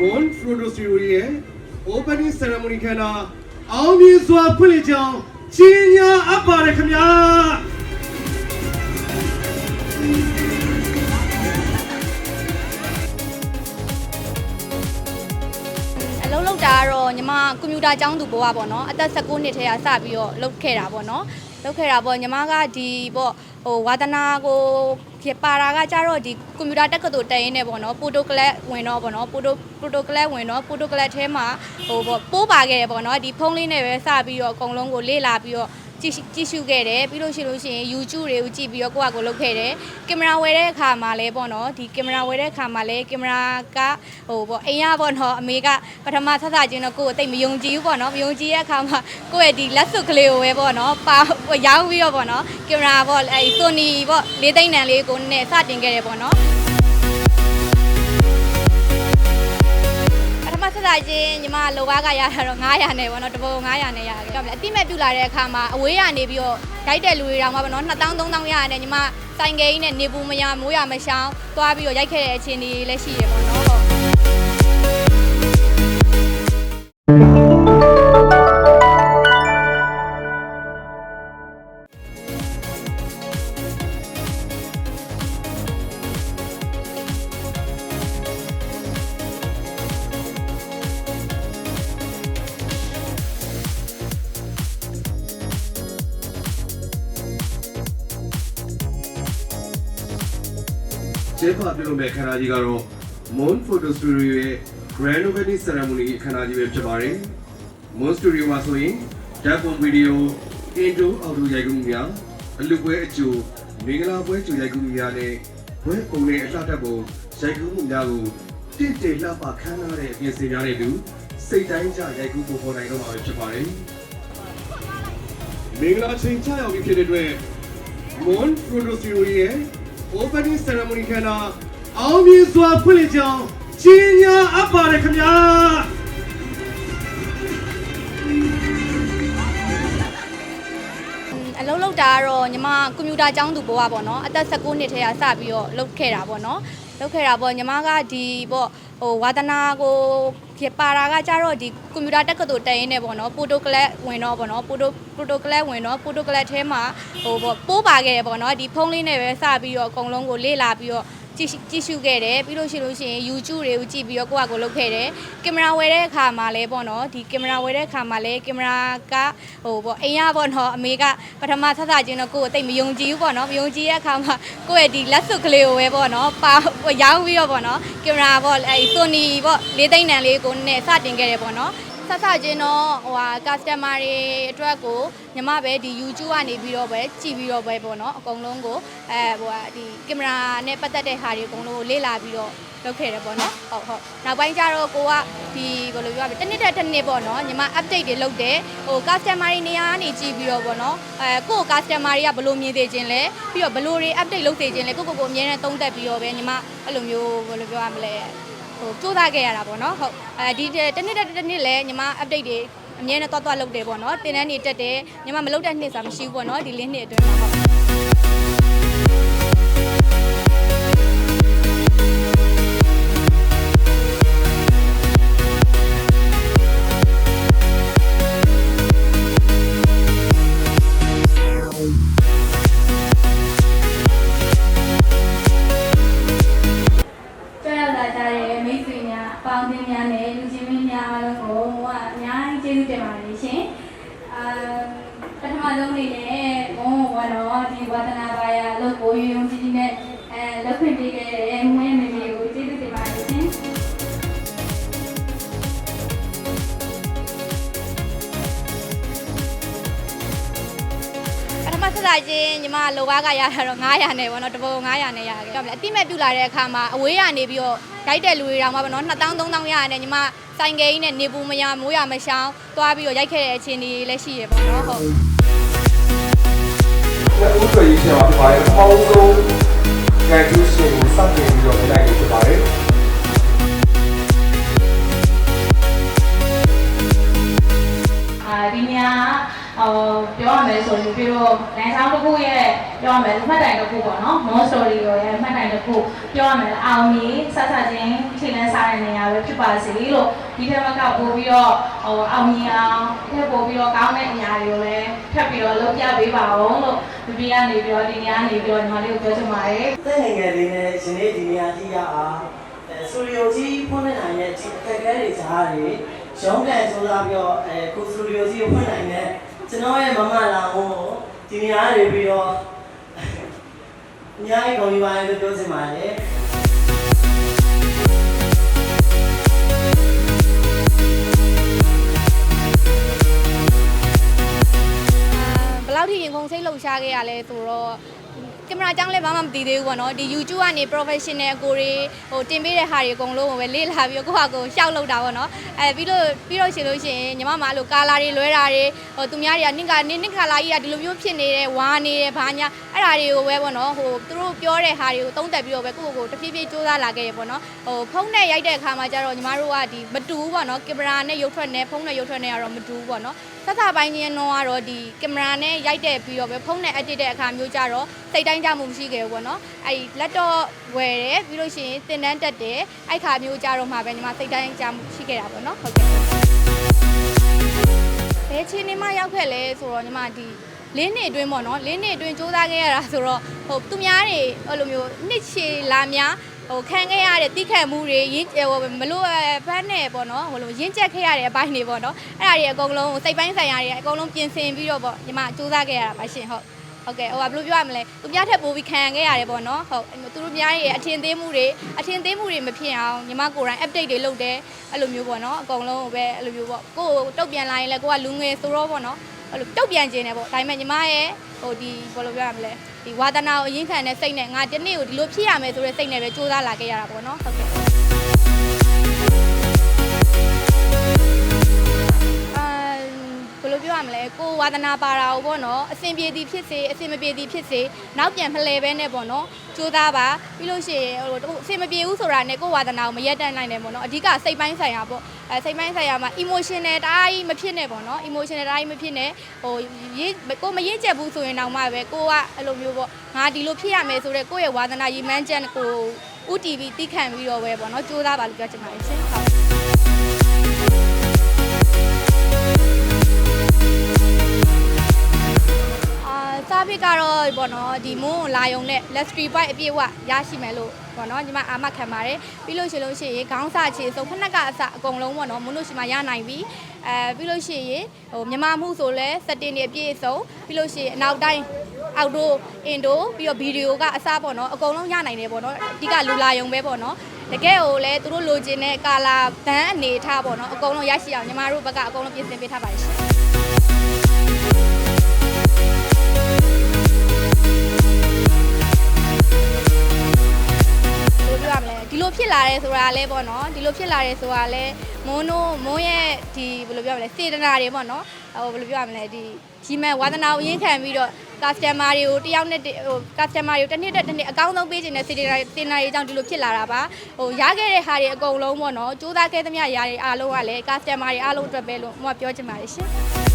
Gold Photo Studio ရဲ့ Opening Ceremony ခန်းနာအောင်မြင်စွာဖွင့်လှစ်ကြောင်းကြီးညာအပ်ပါတယ်ခင်ဗျာအလုံးလောက်တာကတော့ညီမကွန်ပျူတာကျောင်းသူဘဝပေါ့နော်အသက်16နှစ်ထဲကစပြီးတော့လုပ်ခဲ့တာပေါ့နော်လုပ်ခဲ့တာပေါ့ညီမကဒီပေါ့ ဟိုဝါသနာကိုဖြစ်ပါတာကကြတော့ဒီကွန်ပျူတာတက္ကသိုလ်တက်ရင်းနဲ့ပေါ့နော်ပိုတိုကလပ်ဝင်တော့ပေါ့နော်ပိုတိုပိုတိုကလပ်ဝင်တော့ပိုတိုကလပ်ထဲမှာဟိုပေါ့ပိုးပါခဲ့တယ်ပေါ့နော်ဒီဖုန်းလေးနဲ့ပဲစပြီးတော့အကုန်လုံးကိုလေ့လာပြီးတော့ ကြည့်ကြည့်ရှုခဲ့တယ်ပြီးလို့ရှိလို့ရှိရင် YouTube တွေကိုကြည့်ပြီးတော့ကိုယ့်အကိုလုပ်ခဲ့တယ်ကင်မရာဝယ်တဲ့အခါမှာလည်းပေါ့နော်ဒီကင်မရာဝယ်တဲ့အခါမှာလည်းကင်မရာကဟိုပေါ့အိမ်ရပေါ့နော်အမေကပထမဆက်ဆက်ချင်းတော့ကိုယ့်ကိုတိတ်မယုံကြည်ဘူးပေါ့နော်မယုံကြည်တဲ့အခါမှာကိုယ့်ရဲ့ဒီလက်စွပ်ကလေးကိုပဲပေါ့နော်ပါရောင်းပြီးတော့ပေါ့နော်ကင်မရာပေါ့အဲ Sony ပေါ့လေးသိန်းတန်လေးကိုနဲ့စတင်ခဲ့တယ်ပေါ့နော် က်စားချင်းညီမလောကားကရတာတော့900နဲ့ပေါ့နော်တပုံ900နဲ့ရတယ်ကြောက်မလဲအတိမဲ့ပြူလာတဲ့အခါမှာအဝေးရနေပြီးတော့ဓာတ်တဲ့လူတွေတောင်မှပေါ့နော်2000 3000ရရတယ်ညီမစိုင်ကိန်းနဲ့နေပူမရမိုးရမရှောင်းသွားပြီးတော့ရိုက်ခဲ့တဲ့အချိန်လေးလည်းရှိရပေါ့နော် ကျင်းပပြုလုပ်မဲ့ခန္ဓာကြီးကတော့ Moon Photo Studio ရဲ့ Grand Opening Ceremony ခန္ဓာကြီးပဲဖြစ်ပါတယ် Moon Studio မှာဆိုရင်ဓာတ်ပုံဗီဒီယို intro audio ရိုက်ကူးမှုများအလူပွဲအကျိုးမင်္ဂလာပွဲကျိုးရိုက်ကူးမှုများနဲ့ဘွဲပုံနဲ့အလှတက်ပုံရိုက်ကူးမှုများကိုတင့်တယ်လှပခမ်းနားတဲ့အပြင်စင်များနဲ့အတူစိတ်တိုင်းကြရိုက်ကူးဖို့ပေါ်နိုင်တော့မှာပဲဖြစ်ပါတယ်မင်္ဂလာချိန်ချရောက်ပြီဖြစ်တဲ့အတွက် Moon Photo Studio ရဲ့ Opening Ceremony ခန်းနာအောင်မြင်စွာဖွင့်လှစ်ကြောင်းကြီးညာအပ်ပါတယ်ခင်ဗျာ လုံးလောက်တာကတော့ညီမကွန်ပျူတာကျောင်းသူဘဝပေါ့နော်အသက်16နှစ်ထဲကစပြီးတော့လုပ်ခဲ့တာပေါ့နော်လုပ်ခဲ့တာပေါ့ညီမကဒီပေါ့ဟိုဝါသနာကိုဖြစ်ပါတာကကြတော့ဒီကွန်ပျူတာတက္ကသိုလ်တက်ရင်းနဲ့ပေါ့နော်ပိုတိုကလပ်ဝင်တော့ပေါ့နော်ပိုတိုပိုတိုကလပ်ဝင်တော့ပိုတိုကလပ်ထဲမှာဟိုပေါ့ပိုးပါခဲ့တယ်ပေါ့နော်ဒီဖုန်းလေးနဲ့ပဲစပြီးတော့အကုန်လုံးကိုလေ့လာပြီးတော့ ကြည့်ကြည့်ရှုခဲ့တယ်ပြီးလို့ရှိလို့ရှိရင် YouTube တွေကိုကြည့်ပြီးတော့ကိုယ့်အကိုလုပ်ခဲ့တယ်ကင်မရာဝယ်တဲ့အခါမှာလည်းပေါ့နော်ဒီကင်မရာဝယ်တဲ့အခါမှာလည်းကင်မရာကဟိုပေါ့အိမ်ရပေါ့နော်အမေကပထမဆက်ဆက်ချင်းတော့ကိုယ့်ကိုတိတ်မယုံကြည်ဘူးပေါ့နော်မယုံကြည်တဲ့အခါမှာကိုယ့်ရဲ့ဒီလက်စွပ်ကလေးကိုပဲပေါ့နော်ပါရောင်းပြီးတော့ပေါ့နော်ကင်မရာပေါ့အဲ Sony ပေါ့လေးသိန်းတန်လေးကိုနဲ့စတင်ခဲ့တယ်ပေါ့နော် ဆက်ဆက်ချင်းတော့ဟိုဟာ customer တွေအတွက်ကိုညီမပဲဒီ YouTube ကနေပြီးတော့ပဲကြည့်ပြီးတော့ပဲပေါ့နော်အကုန်လုံးကိုအဲဟိုဟာဒီကင်မရာနဲ့ပတ်သက်တဲ့ဟာတွေအကုန်လုံးကိုလေ့လာပြီးတော့လုပ်ခဲ့တယ်ပေါ့နော်ဟုတ်ဟုတ်နောက်ပိုင်းကျတော့ကိုကဒီဘယ်လိုပြောရမလဲတစ်နှစ်တစ်တစ်နှစ်ပေါ့နော်ညီမ update တွေလုပ်တယ်ဟို customer တွေနေရာကနေကြည့်ပြီးတော့ပေါ့နော်အဲကိုယ့် customer တွေကဘယ်လိုမြင်သေးခြင်းလဲပြီးတော့ဘယ်လိုတွေ update လုပ်သေးခြင်းလဲကိုကိုကိုအမြဲတမ်းသုံးသပ်ပြီးတော့ပဲညီမအဲ့လိုမျိုးဘယ်လိုပြောရမလဲ ဟိုစူးစမ်းခဲ့ရတာပေါ့နော်ဟုတ်အဲဒီတစ်နှစ်တစ်နှစ်လဲညီမ update တွေအမြဲတမ်းတွားတွားလုပ်တယ်ပေါ့နော်တင်တန်းနေတက်တယ်ညီမမလုပ်တဲ့နှစ်ဆိုတာမရှိဘူးပေါ့နော်ဒီလေးနှစ်အတွင်းမှာဟုတ် ပထမဆုံးအနေနဲ့ဘုန်းဘောတော့ဒီဝါသနာပါရလို့ကိုယုံယုံကြည်ကြည်နဲ့အဲလုပ်ခွင့်ပေးခဲ့တဲ့ ဆက်စားချင်းညီမလောကားကရတာတော့900နဲ့ပေါ့နော်တပုံ900နဲ့ရတယ်ကြောက်မလဲအတိမဲ့ပြူလာတဲ့အခါမှာအဝေးရနေပြီးတော့ဓာတ်တဲ့လူတွေတောင်မှပေါ့နော်2000 3000ရရတယ်ညီမစိုင်ကိန်းနဲ့နေပူမရမိုးရမရှောင်းသွားပြီးတော့ရိုက်ခဲ့တဲ့အချိန်လေးလည်းရှိရပေါ့နော်ဟုတ်လက်ဦးတွေရေးချင်ပါဖြစ်ပါတယ်။အပေါင်းဆုံးကံကျူးရှင်ကိုစတင်ပြီးတော့လိုက်နေဖြစ်ပါတယ် ဟိုပြောရမယ်ဆိုရင်ပြီးတော့လမ်းဆောင်တစ်ခုရဲ့ပြောပြောရမယ်မှတ်တိုင်တစ်ခုပေါ့နော် mon story ရောရဲ့မှတ်တိုင်တစ်ခုပြောရမယ်အောင်မီဆက်ဆက်ချင်းခြေလန်းစားတဲ့နေရာပဲဖြစ်ပါစေလို့ဒီထက်မကပို့ပြီးတော့ဟိုအောင်မြင်အောင်ထပ်ပို့ပြီးတော့ကောင်းတဲ့အရာတွေကိုလည်းထပ်ပြီးတော့လုပ်ပြပေးပါအောင်လို့ဒီပြကနေပြီးတော့ဒီနေရာနေပြီးတော့ညီမလေးကိုပြောချင်ပါတယ်တဲ့နိုင်ငံလေးနဲ့ရှင်လေးဒီနေရာကြည့်ရအောင်အဲစတူဒီယိုကြီးဖွင့်နေနိုင်တဲ့ဒီအခက်အခဲတွေကြားတွေရုံးကန်ဆိုလာပြီးတော့အဲကိုစတူဒီယိုကြီးကိုဖွင့်နိုင်တဲ့ ကျွန်တော်ရဲ့မမလာကိုဒီနေရာတွေပြီးတော့အများကြီးကုန်ယူပါလို့ပြောချင်ပါတယ်ဘယ်လောက်ထိရင်ခုန်စိတ်လှုပ်ရှားခဲ့ရလဲဆိုတော့ ကင်မရာကြောင်းလည်းဘာမှမသိသေးဘူးပေါ့နော်ဒီ YouTube ကနေ professional ကိုတွေဟိုတင်ပေးတဲ့ဟာတွေအကုန်လုံးကိုပဲလေ့လာပြီးတော့ကိုယ့်ဟာကိုယ်ရှောက်လုပ်တာပေါ့နော်အဲပြီးလို့ပြီးတော့ရှင်လို့ရှိရင်ညီမမအဲ့လိုကာလာတွေလွဲတာတွေဟိုသူများတွေကနင့်ကနင့်နင့်ကာလာကြီးကဒီလိုမျိုးဖြစ်နေတယ်ဝါနေတယ်ဘာညာအဲ့ဒါတွေကိုပဲပေါ့နော်ဟိုသူတို့ပြောတဲ့ဟာတွေကိုသုံးသပ်ပြီးတော့ပဲကိုယ့်ကိုယ်ကိုတဖြည်းဖြည်းစူးစမ်းလာခဲ့ရပေါ့နော်ဟိုဖုန်းနဲ့ရိုက်တဲ့အခါမှာကျတော့ညီမတို့ကဒီမတူဘူးပေါ့နော်ကင်မရာနဲ့ရုပ်ထွက်နဲ့ဖုန်းနဲ့ရုပ်ထွက်နဲ့ကတော့မတူဘူးပေါ့နော်ဆက်စပိုင်းချင်းတော့ကတော့ဒီကင်မရာနဲ့ရိုက်တဲ့ပြီးတော့ပဲဖုန်းနဲ့ edit တဲ့အခါမျိုးကြတော့စိတ်တိုင်းကြမှုမရှိခဲ့ဘူးပေါ့နော်အဲ့ဒီ laptop ဝယ်တယ်ပြီးလို့ရှိရင်သင်တန်းတက်တယ်အဲ့ခါမျိုးကြတော့မှပဲညီမစိတ်တိုင်းကြမှုရှိခဲ့တာပေါ့နော်ဟုတ်ကဲ့ဘယ်ချိန်နေမှရောက်ခဲ့လဲဆိုတော့ညီမဒီလင်းနေအတွင်းပေါ့နော်လင်းနေအတွင်းစူးစမ်းခဲ့ရတာဆိုတော့ဟိုသူများတွေအဲ့လိုမျိုးနှစ်ချီလာများဟိုခံခဲ့ရတဲ့တိခတ်မှုတွေရင်းဟိုမလို့ဖမ်းနေပေါ့နော်ဟိုလိုရင်းချက်ခဲ့ရတဲ့အပိုင်းတွေပေါ့နော်အဲ့ဒါတွေအကုန်လုံးစိတ်ပိုင်းဆိုင်ရာတွေအကုန်လုံးပြင်ဆင်ပြီးတော့ပေါ့ညီမစူးစမ်းခဲ့ရတာပါရှင်ဟုတ် ဟုတ်ကဲ့ဟိုကဘယ်လိုပြောရမလဲသူများထက်ပိုပြီးခံခဲ့ရတယ်ပေါ့နော်ဟုတ်သူတို့များရဲ့အထင်သေးမှုတွေအထင်သေးမှုတွေမဖြစ်အောင်ညီမကိုယ်တိုင် update တွေလုပ်တယ်အဲ့လိုမျိုးပေါ့နော်အကုန်လုံးပဲအဲ့လိုမျိုးပေါ့ကိုယ်တုတ်ပြန်လာရင်လည်းကိုကလူငယ်ဆိုတော့ပေါ့နော်အဲ့လိုတုတ်ပြန်ခြင်းတယ်ပေါ့ဒါပေမဲ့ညီမရဲ့ဟိုဒီဘယ်လိုပြောရမလဲဒီဝါသနာကိုအရင်ခံတဲ့စိတ်နဲ့ငါဒီနေ့ကိုဒီလိုဖြစ်ရမယ်ဆိုတဲ့စိတ်နဲ့ပဲစူးစမ်းလာခဲ့ရတာပေါ့နော်ဟုတ်ကဲ့ ပြောရမလဲကိုဝါသနာပါတာကိုပေါ့နော်အဆင်ပြေသည်ဖြစ်စေအဆင်မပြေသည်ဖြစ်စေနောက်ပြန်ဖလှယ်ပဲနဲ့ပေါ့နော်ကြိုးစားပါပြီးလို့ရှိရင်ဟိုအဆင်မပြေဘူးဆိုတာနဲ့ကိုဝါသနာကိုမရက်တန့်နိုင်တယ်ပေါ့နော်အဓိကစိတ်ပိုင်းဆိုင်ရာပေါ့အဲစိတ်ပိုင်းဆိုင်ရာမှာ emotional တအားကြီးမဖြစ်နဲ့ပေါ့နော် emotional တအားကြီးမဖြစ်နဲ့ဟိုရေးကိုမရေးချက်ဘူးဆိုရင်တောင်မှပဲကိုကအဲ့လိုမျိုးပေါ့ငါဒီလိုဖြစ်ရမယ်ဆိုတော့ကိုယ့်ရဲ့ဝါသနာရည်မှန်းချက်ကို UTV တိခံပြီးတော့ပဲပေါ့နော်ကြိုးစားပါလို့ပြောချင်ပါတယ်ရှင် အာစားဖြစ်ကတော့ပေါ့နော်ဒီမွန်းလာယုံနဲ့ luxury bike အပြည့်အဝရရှိမယ်လို့ပေါ့နော်ညီမအာမခံပါတယ်ပြီးလို့ရှိရင်လို့ရှိရင်ခေါင်းစာချေစုံဖက်နှက်ကအစအကုန်လုံးပေါ့နော်မွန်းလို့ရှိမှရနိုင်ပြီအဲပြီးလို့ရှိရင်ဟိုမြန်မာမှုဆိုလဲစက်တင်တွေအပြည့်အစုံပြီးလို့ရှိရင်အနောက်တိုင်းအောက်ဒိုအင်ဒိုပြီးတော့ဗီဒီယိုကအစားပေါ့နော်အကုန်လုံးရနိုင်တယ်ပေါ့နော်အဓိကလူလာယုံပဲပေါ့နော်တကယ်ကိုလည်းသူတို့လိုချင်တဲ့ကာလာဘန်းအနေထားပေါ့နော်အကုန်လုံးရရှိအောင်ညီမတို့ဘက်ကအကုန်လုံးပြင်ဆင်ပေးထားပါတယ်ရှင် လဲဒီလိုဖြစ်လာတယ်ဆိုတာလဲပေါ့နော်ဒီလိုဖြစ်လာတယ်ဆိုတာလဲမွန်းတို့မွန်းရဲ့ဒီဘယ်လိုပြောရမလဲစေတနာတွေပေါ့နော်ဟိုဘယ်လိုပြောရမလဲဒီကြီးမဲ့ဝါသနာကိုရင်းခံပြီးတော့ customer တွေကိုတယောက်နဲ့တဟို customer တွေကိုတစ်နှစ်တစ်နှစ်အကောင်းဆုံးပေးခြင်းနဲ့စေတနာစေတနာတွေကြောင့်ဒီလိုဖြစ်လာတာပါဟိုရခဲ့တဲ့ဟာတွေအကုန်လုံးပေါ့နော်စူးစမ်းခဲ့သမျှရာတွေအားလုံးကလည်း customer တွေအားလုံးအတွက်ပဲလို့မပြောချင်ပါတယ်ရှင်